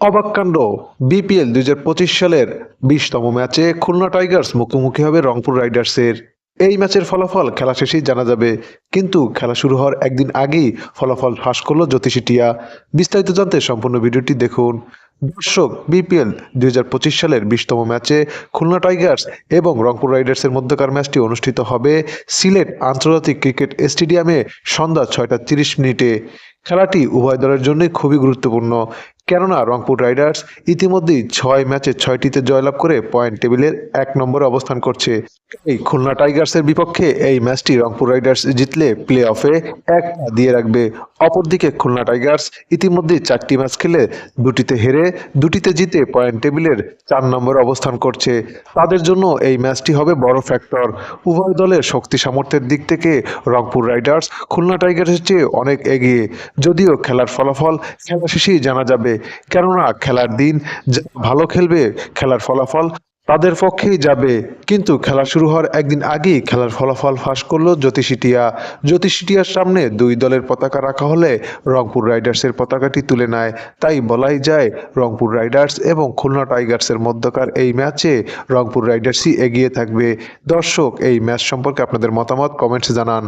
অবাককাণ্ড BPL দুই হাজার পঁচিশ সালের বিশতম ম্যাচে খুলনা টাইগার্স মুখোমুখি হবে রংপুর রাইডার্সের। এই ম্যাচের ফলাফল খেলা শেষেই জানা যাবে, কিন্তু খেলা শুরু হওয়ার একদিন আগেই ফলাফল ফাঁস করল জ্যোতিষী টিয়া। বিস্তারিত জানতে সম্পূর্ণ ভিডিওটি দেখুন। দর্শক বিপিএল দুই হাজার পঁচিশ সালের বিশতম ম্যাচে খুলনা টাইগার্স এবং রংপুর রাইডার্সের মধ্যকার ম্যাচটি অনুষ্ঠিত হবে সিলেট আন্তর্জাতিক ক্রিকেট স্টেডিয়ামে সন্ধ্যা ছয়টা তিরিশ মিনিটে। খেলাটি উভয় দলের জন্যই খুবই গুরুত্বপূর্ণ। কেননা রংপুর রাইডার্স ইতিমধ্যেই ছয় ম্যাচে ছয়টিতে জয়লাভ করে পয়েন্ট টেবিলের এক নম্বরে অবস্থান করছে। এই খুলনা টাইগার্সের বিপক্ষে এই ম্যাচটি রংপুর রাইডার্স জিতলে প্লে অফে এক দিয়ে রাখবে। অপরদিকে খুলনা টাইগার্স ইতিমধ্যেই চারটি ম্যাচ খেলে দুটিতে হেরে দুটিতে জিতে পয়েন্ট টেবিলের চার নম্বরে অবস্থান করছে। তাদের জন্য এই ম্যাচটি হবে বড় ফ্যাক্টর। উভয় দলের শক্তি সামর্থ্যের দিক থেকে রংপুর রাইডার্স খুলনা টাইগার্সের চেয়ে অনেক এগিয়ে। যদিও খেলার ফলাফল খেলা শেষেই জানা যাবে কেননা খেলার দিন ভালো খেলবে, খেলার ফলাফল তাদের পক্ষেই যাবে। কিন্তু খেলা শুরু হওয়ার একদিন আগেই খেলার ফলাফল ফাঁস করল জ্যোতিষিটিয়া। জ্যোতিষিটিয়ার সামনে দুই দলের পতাকা রাখা হলে রংপুর রাইডার্সের পতাকাটি তুলে নেয়। তাই বলাই যায়, রংপুর রাইডার্স এবং খুলনা টাইগার্সের মধ্যকার এই ম্যাচে রংপুর রাইডার্সই এগিয়ে থাকবে। দর্শক, এই ম্যাচ সম্পর্কে আপনাদের মতামত কমেন্টসে জানান।